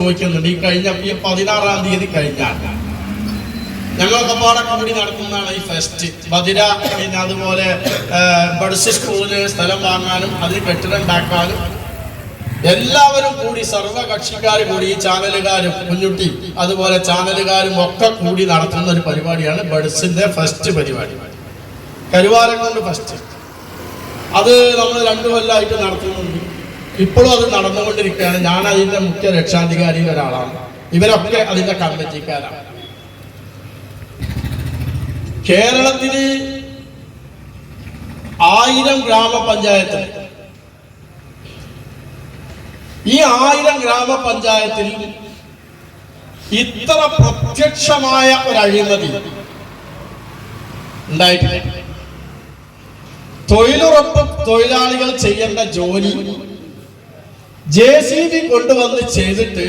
ചോദിക്കുന്നുണ്ട്. ഈ കഴിഞ്ഞ പതിനാറാം തീയതി കഴിഞ്ഞാൽ ഞങ്ങളൊക്കെ പാടെ കൂടി നടത്തുന്നതാണ് ഈ ഫെസ്റ്റ് ബദിര പിന്നെ അതുപോലെ ബഡ്സ് സ്കൂളിന് സ്ഥലം വാങ്ങാനും അതിന് കെട്ടിടം ഉണ്ടാക്കാനും എല്ലാവരും കൂടി സർവകക്ഷിക്കാർ കൂടി ഈ ചാനലുകാരും കുഞ്ഞുട്ടി അതുപോലെ ചാനലുകാരും ഒക്കെ കൂടി നടത്തുന്ന ഒരു പരിപാടിയാണ് ബഡ്സിന്റെ ഫസ്റ്റ് പരിപാടി. കരുവാരം കൊണ്ട് ഫസ്റ്റ് അത് നമ്മൾ രണ്ടു കൊല്ലമായിട്ട് നടത്തുന്നുണ്ട്. ഇപ്പോഴും അത് നടന്നുകൊണ്ടിരിക്കുകയാണ്. ഞാൻ അതിന്റെ മുഖ്യ രക്ഷാധികാരിയിൽ ഒരാളാണ്. ഇവരൊക്കെ അതിന്റെ കമ്മിറ്റിക്കാരാണ്. കേരളത്തിൽ ആയിരം ഗ്രാമപഞ്ചായത്ത് ഈ ആയിരം ഗ്രാമപഞ്ചായത്തിൽ ഇത്ര പ്രത്യക്ഷമായ ഒരു അഴിമതി ഉണ്ടായിട്ടില്ല. തൊഴിലുറപ്പ് തൊഴിലാളികൾ ചെയ്യേണ്ട ജോലി ജെ സി ബി കൊണ്ടുവന്ന് ചെയ്തിട്ട്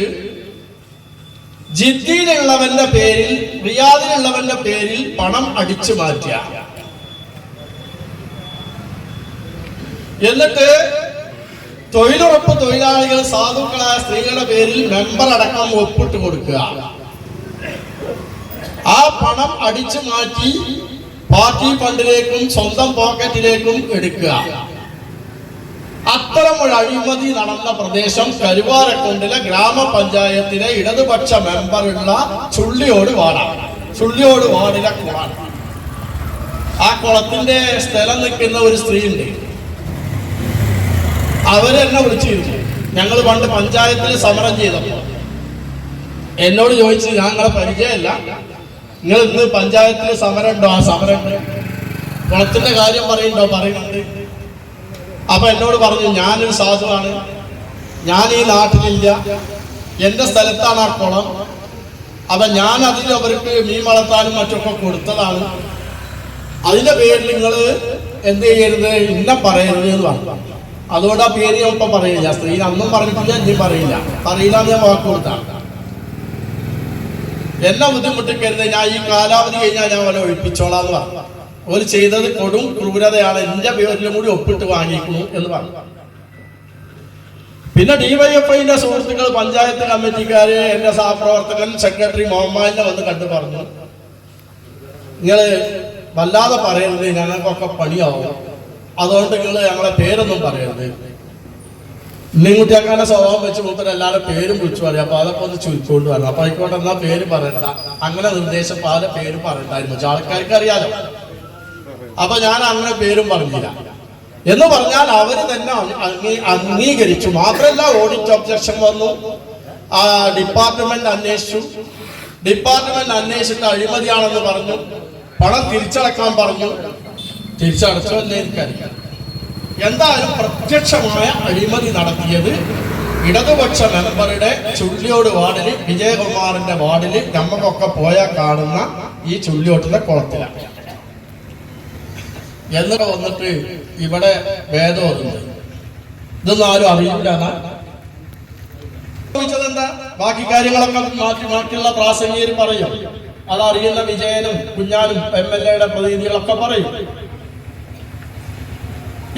ജിദ്ദിയിലുള്ളവന്റെ പേരിൽ റിയാദിലുള്ളവന്റെ പേരിൽ പണം അടിച്ചു മാറ്റിയ. എന്നിട്ട് തൊഴിലുറപ്പ് തൊഴിലാളികൾ സാധുക്കളായ സ്ത്രീകളുടെ പേരിൽ മെമ്പർ അടക്കം ഒപ്പിട്ട് കൊടുക്കുക. ആ പണം അടിച്ചു മാറ്റി പാർട്ടി ഫണ്ടിലേക്കും സ്വന്തം പോക്കറ്റിലേക്കും എടുക്കുക. അത്തരം ഒരു അഴിമതി നടന്ന പ്രദേശം കരുവാരക്കുണ്ടിലെ ഗ്രാമപഞ്ചായത്തിലെ ഇടതുപക്ഷ മെമ്പറുള്ള ചുള്ളിയോട് വാടാണ് ചുള്ളിയോട് വാടിലെ കുളാണ്. ആ കുളത്തിന്റെ സ്ഥലം നിൽക്കുന്ന ഒരു സ്ത്രീ ഉണ്ട് അവരെന്നെ വിളിച്ചിരുന്നു. ഞങ്ങൾ പണ്ട് പഞ്ചായത്തിൽ സമരം ചെയ്തപ്പോ. എന്നോട് ചോദിച്ചു ഞങ്ങളെ പരിചയമല്ല. നിങ്ങൾ ഇന്ന് പഞ്ചായത്തിൽ സമരം ഉണ്ടോ ആ സമരം ഉണ്ട് കുളത്തിന്റെ കാര്യം പറയുന്നുണ്ടോ? പറയുന്നുണ്ട്. അപ്പൊ എന്നോട് പറഞ്ഞു ഞാനൊരു സാധുവാണ്. ഞാൻ ഈ നാട്ടിലില്ല. എന്റെ സ്ഥലത്താണ് ആ കുളം. അപ്പൊ ഞാൻ അതിൽ അവർക്ക് മീൻ വളർത്താനും മറ്റൊക്കെ കൊടുത്തതാണ്. അതിന്റെ പേരിൽ നിങ്ങൾ എന്ത് ചെയ്യരുത്? ഇന്ന പറയരുത് എന്ന് പറഞ്ഞു. അതുകൊണ്ട് ആ പേര് ഞാൻ ഇപ്പൊ പറയില്ല. സ്ത്രീ അന്നും പറഞ്ഞിട്ടില്ല ഇനി പറയില്ല. പറയില്ല എന്ന് ഞാൻ വാക്ക് കൊടുത്താണ് എന്നെ ബുദ്ധിമുട്ടിക്കരുത്. ഞാൻ ഈ കാലാവധി കഴിഞ്ഞാൽ ഞാൻ അവനെ ഒഴിപ്പിച്ചോളാം എന്ന് പറഞ്ഞു. ഒരു ചെയ്തത് കൊടും ക്രൂരതയാണ് എന്റെ പേരിലും കൂടി ഒപ്പിട്ട് വാങ്ങിക്കുന്നു എന്ന് പറഞ്ഞു. പിന്നെ ഡിവൈഎഫ്ഐന്റെ സുഹൃത്തുക്കൾ പഞ്ചായത്ത് കമ്മിറ്റിക്കാര് എന്റെ സഹപ്രവർത്തകൻ സെക്രട്ടറി മുഹമ്മദിനെ വന്ന് കണ്ടു പറഞ്ഞു. നിങ്ങൾ വല്ലാതെ പറയരുത് ഞങ്ങൾക്കൊക്കെ പണിയാവും. അതുകൊണ്ട് നിങ്ങൾ ഞങ്ങളെ പേരൊന്നും പറയരുത്. ഇന്നിങ്ങോട്ടേക്കാനെ സ്വഭാവം വെച്ച് മൂത്തര എല്ലാവരുടെ പേരും വിളിച്ചു പറയും. അപ്പൊ അതൊക്കെ ഒന്ന് ചുരുക്കൊണ്ട് വരണം. അപ്പൊ ആയിക്കോട്ടെ എന്നാ പേര് പറയണ്ട. അങ്ങനെ നിർദ്ദേശം പല പേര് പറയണ്ടായിരുന്നു. ആൾക്കാർക്ക് അറിയാലോ അപ്പൊ ഞാൻ അങ്ങനെ പേരും പറഞ്ഞില്ല. എന്ന് പറഞ്ഞാൽ അവർ തന്നെ അംഗീ അംഗീകരിച്ചു. മാത്രമല്ല ഓഡിറ്റ് ഒബ്ജക്ഷൻ വന്നു. ആ ഡിപ്പാർട്ട്മെന്റ് അന്വേഷിച്ചു. ഡിപ്പാർട്ട്മെന്റ് അന്വേഷിച്ചിട്ട് അഴിമതിയാണെന്ന് പറഞ്ഞു. പണം തിരിച്ചടക്കാൻ പറഞ്ഞു. തിരിച്ചടച്ചു എന്ന് എനിക്കറിയാം. എന്തായാലും പ്രത്യക്ഷമായ അഴിമതി നടത്തിയത് ഇടതുപക്ഷ മെമ്പറുടെ ചുള്ളിയോട് വാർഡിൽ വിജയകുമാറിന്റെ വാർഡിൽ നമ്മക്കൊക്കെ പോയാൽ കാണുന്ന ഈ ചുള്ളിയോട്ടിലെ കുളത്തിലാണ്. എന്നിട്ട് വന്നിട്ട് ഇവിടെ വേദം ഓതുന്നത് ഇതൊന്നും ആരും അറിയില്ല എന്താ? ബാക്കി കാര്യങ്ങളൊക്കെ മാറ്റി മാറ്റിയുള്ള പ്രാസംഗികർ പറയും. അതറിയുന്ന വിജയനും കുഞ്ഞാനും എം എൽ എയുടെ പ്രതിനിധികളൊക്കെ പറയും.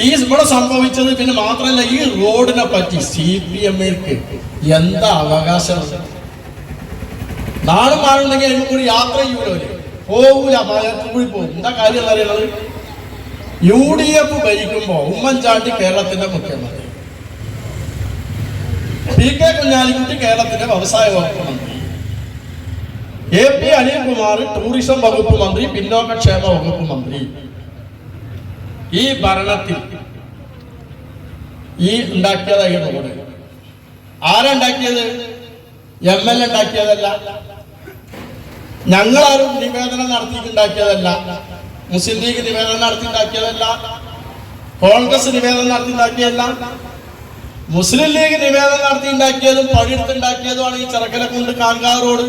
ഈ ഇവിടെ സംഭവിച്ചത് പിന്നെ മാത്രമല്ല ഈ റോഡിനെ പറ്റി സി പി എമ്മിற்கு എന്താ അവകാശം? നാടും മാറുന്നെങ്കിൽ അതിന് കൂടി യാത്ര ചെയ്യൂലോ പോകൂല മലയത്തിൽ കൂടി പോകും എന്താ കാര്യം അറിയണത് യു ഡി എഫ് ഭരിക്കുമ്പോ ഉമ്മൻചാണ്ടി കേരളത്തിന്റെ മുഖ്യമന്ത്രി. പി കെ കുഞ്ഞാലിക്കുട്ടി കേരളത്തിന്റെ വ്യവസായ വകുപ്പ് മന്ത്രി. എ പി അനിൽകുമാർ ടൂറിസം വകുപ്പ് മന്ത്രി പിന്നോക്കക്ഷേമ വകുപ്പ് മന്ത്രി. ഈ ഭരണത്തിൽ ഈ ഉണ്ടാക്കിയതായി റോഡ് ആരുണ്ടാക്കിയത് എം എൽ എ ഉണ്ടാക്കിയതല്ല. ഞങ്ങളാരും നിവേദനം നടത്തിയിട്ടുണ്ടാക്കിയതല്ല. മുസ്ലിം ലീഗ് നിവേദനം നടത്തിണ്ടാക്കിയതല്ല. കോൺഗ്രസ് നിവേദനം നടത്തിയിട്ടുണ്ടാക്കിയതല്ല മുസ്ലിം ലീഗ് നിവേദനം നടത്തിണ്ടാക്കിയതും പണിയെടുത്തുണ്ടാക്കിയതുമാണ് ഈ ചെറുക്കനെ കൊണ്ട് കാൻകാർ റോഡ്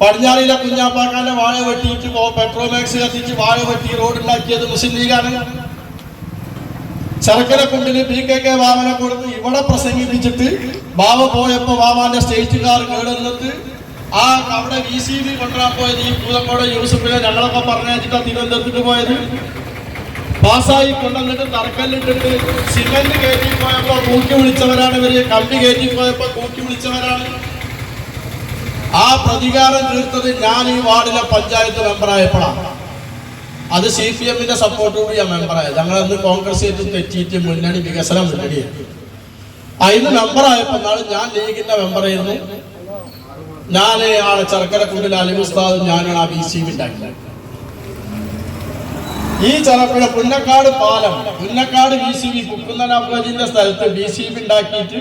പടിഞ്ഞാറിയിലെ കുഞ്ഞാപ്പാക്കാന്റെ വാഴ വെട്ടിയിട്ട് പെട്രോമാക്സ് കത്തിച്ച് വാഴ വെട്ടി റോഡ് ഉണ്ടാക്കിയത് മുസ്ലിം ലീഗാണ്. ചെറുക്കനെ കൊണ്ടിന് പി കെ കെ ബാബനെ കൊടുത്ത് ഇവിടെ പ്രസംഗിപ്പിച്ചിട്ട് ബാബ പോയപ്പോ ബാബാന്റെ സ്റ്റേറ്റ് കാർ കേടുന്നിട്ട് ആ അവിടെ വി സി ബി കൊണ്ടുവരാൻ പോയത് ഈ പൂതക്കോട് യൂസഫിനെ ഞങ്ങളൊക്കെ പറഞ്ഞിട്ടാ തിരുവനന്തപുരത്ത് പോയത്. പാസ്സായി കൊണ്ടുവന്നിട്ട് തറക്കല്ലിട്ടിട്ട് സിമെന്റ് കയറ്റി പോയപ്പോ കൂക്കി വിളിച്ചവരാണ് ഇവർ. കമ്പി കയറ്റി പോയപ്പോ കൂക്കി വിളിച്ചവരാണ്. ആ പ്രതികാരം തീർത്തത് ഞാൻ ഈ വാർഡിലെ പഞ്ചായത്ത് മെമ്പറായപ്പോഴാണ് അത് സി പി എമ്മിന്റെ സപ്പോർട്ടോട് ഞാൻ മെമ്പറായത് ഞങ്ങളന്ന് കോൺഗ്രസ് ഏറ്റവും തെറ്റിയിട്ട് മുന്നണി വികസനം മുന്നണിയായി അതിന് മെമ്പറായപ്പോ ഞാൻ ലീഗിന്റെ മെമ്പറായിരുന്നു ചർക്കര ചർക്കരക്കുണ്ടിൽ അലിമുസ്താദും ഞാനാണ് ആ ബി സി ഉണ്ടാക്കിയത്. ഈ ചലപ്പുഴ പുന്നക്കാട് പാലം പുന്നക്കാട് ബി സി ബി കുക്കുന്നനാപ്പുഴജിന്റെ സ്ഥലത്ത് ബി സി ബി ഉണ്ടാക്കിയിട്ട്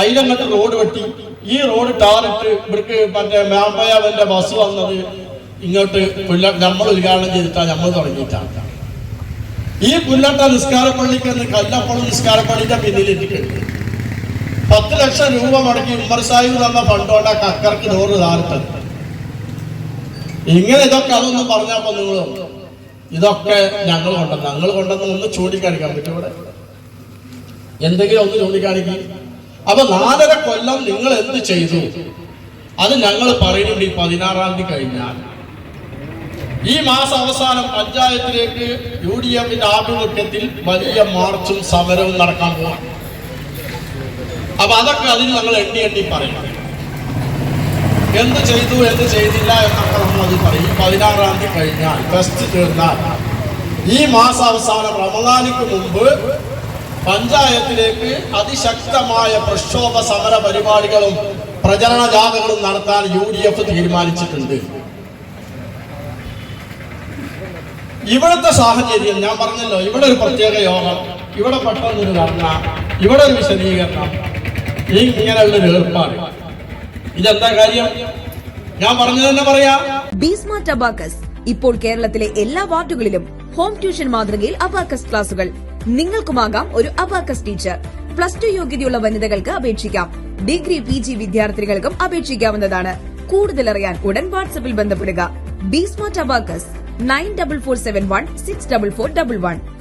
അതിലങ്ങോട്ട് റോഡ് വെട്ടി. ഈ റോഡ് ടാറിട്ട് ഇവർക്ക് മറ്റേ മാമ്പയാവന്റെ ബസ് വന്നത് ഇങ്ങോട്ട് പുല്ല നമ്മൾ ഉദ്ഘാടനം ചെയ്തിട്ടാണ് നമ്മൾ തുടങ്ങിയിട്ടാണ് ഈ പുല്ലട്ട നിസ്കാരപ്പള്ളിക്ക് കല്ലപ്പള്ളി നിസ്കാരപ്പള്ളിന്റെ പിന്നിലിട്ടിട്ടുണ്ട് പത്ത് ലക്ഷം രൂപ മുടക്കി ഉമ്മർ സാഹിബ് തന്ന ഫണ്ടോണ്ട കക്കർക്ക് നൂറ് താരത്ത് ഇങ്ങനെ ഇതൊക്കെ അതൊന്നും പറഞ്ഞപ്പോ നിങ്ങൾ ഇതൊക്കെ ഞങ്ങൾ കൊണ്ടു ഞങ്ങൾ കൊണ്ടുവന്ന് ഒന്ന് ചൂണ്ടിക്കാണിക്കാൻ പറ്റും ഇവിടെ. എന്തെങ്കിലും ഒന്ന് ചൂണ്ടിക്കാണിക്കും. അപ്പൊ നാലര കൊല്ലം നിങ്ങൾ എന്ത് ചെയ്തു? അത് ഞങ്ങൾ പറയുന്നുണ്ട് ഈ പതിനാറാം തീയതി കഴിഞ്ഞാൽ. ഈ മാസം അവസാനം പഞ്ചായത്തിലേക്ക് യു ഡി എഫിന്റെ ആഭിമുഖ്യത്തിൽ വലിയ മാർച്ചും സമരവും നടക്കാൻ പോവാം അപ്പൊ അതൊക്കെ അതിന് നമ്മൾ എണ്ണി എണ്ണി പറയും. എന്ത് ചെയ്തു എന്ത് ചെയ്തില്ല എന്നൊക്കെ നമ്മൾ അത് പറയും. പതിനാറാം തീയതി കഴിഞ്ഞാൽ ടെസ്റ്റ് തീർന്നാൽ ഈ മാസാവസാനം റമദാനിക്ക് മുമ്പ് പഞ്ചായത്തിലേക്ക് അതിശക്തമായ പ്രക്ഷോഭ സമര പരിപാടികളും പ്രചരണ ജാഥകളും നടത്താൻ യു ഡി എഫ് തീരുമാനിച്ചിട്ടുണ്ട്. ഇവിടുത്തെ സാഹചര്യം ഞാൻ പറഞ്ഞല്ലോ ഇവിടെ ഒരു പ്രത്യേക യോഗം ഇവിടെ പെട്ടെന്നൊരു ധർണ ഇവിടെ ഒരു വിശദീകരണം. ഇങ്ങനെയുള്ള ഒരു ഏർപ്പാട്. ഇതെന്താ കാര്യം? ഞാൻ പറഞ്ഞത് തന്നെ പറയാ. ബീസ്മാർട്ട് ടബാക്കസ് ഇപ്പോൾ കേരളത്തിലെ എല്ലാ വാർഡുകളിലും ഹോം ട്യൂഷൻ മാതൃകയിൽ അബാക്കസ് ക്ലാസുകൾ. നിങ്ങൾക്കുമാകാം ഒരു അബാക്കസ് ടീച്ചർ. പ്ലസ് ടു യോഗ്യതയുള്ള വനിതകൾക്ക് അപേക്ഷിക്കാം. ഡിഗ്രി പി ജി വിദ്യാർത്ഥികൾക്കും അപേക്ഷിക്കാവുന്നതാണ്. കൂടുതൽ അറിയാൻ ഉടൻ വാട്സപ്പിൽ ബന്ധപ്പെടുക. ബീസ്മ abacus nine double four seven one six double four double one.